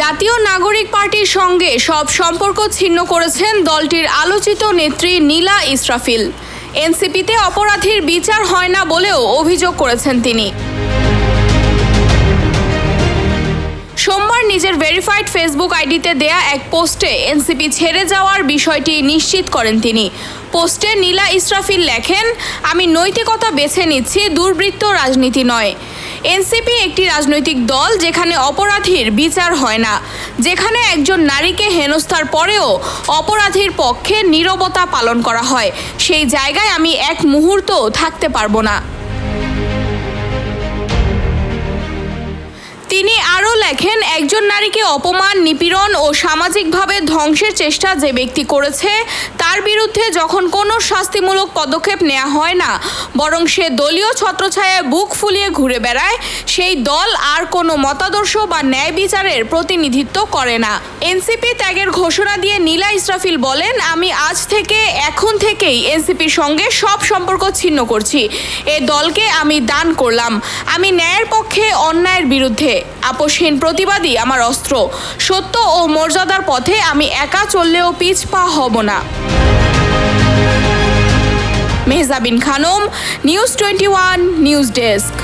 জাতীয় নাগরিক পার্টির সঙ্গে সব সম্পর্ক ছিন্ন করেছেন দলটির আলোচিত নেত্রী নীলা ইসরাফিল। এনসিপিতে অপরাধীর বিচার হয় না বলেও অভিযোগ করেছেন তিনি। সোমবার নিজের ভেরিফাইড ফেসবুক আইডিতে দেয়া এক পোস্টে এনসিপি ছেড়ে যাওয়ার বিষয়টি নিশ্চিত করেন তিনি। পোস্টে নীলা ইসরাফিল লেখেন, আমি নৈতিকতা বেছে নিচ্ছি, দুর্বৃত্ত রাজনীতি নয়। এনসিপি একটি রাজনৈতিক দল যেখানে অপরাধীর বিচার হয় না, যেখানে একজন নারীকে হেনস্থার পরেও অপরাধীর পক্ষে নীরবতা পালন করা হয়। সেই জায়গায় আমি এক মুহূর্ত থাকতে পারব না। লেখেন একজন নারীকে অপমান, নিপীড়ন ও সামাজিকভাবে ধ্বংসের চেষ্টা যে ব্যক্তি করেছে, তার বিরুদ্ধে যখন কোনো শাস্তিমূলক পদক্ষেপ নেওয়া হয় না, বরং সে দলীয় ছত্রছায়ায় বুক ফুলিয়ে ঘুরে বেড়ায়, সেই দল আর কোনো মতাদর্শ বা ন্যায় বিচারের প্রতিনিধিত্ব করে না। এনসিপি ত্যাগের ঘোষণা দিয়ে নীলা ইসরাফিল বলেন, আমি আজ থেকে, এখন থেকেই এনসিপির সঙ্গে সব সম্পর্ক ছিন্ন করছি। এ দলকে আমি দান করলাম। আমি ন্যায়ের পক্ষে অন্যায়ের বিরুদ্ধে আপোষহীন প্রতিবাদী আমার অস্ত্র। সত্য ও মর্যাদার পথে আমি একা চললেও পিছ পা হব না। Mehjabin Khanam, news twenty one, news desk.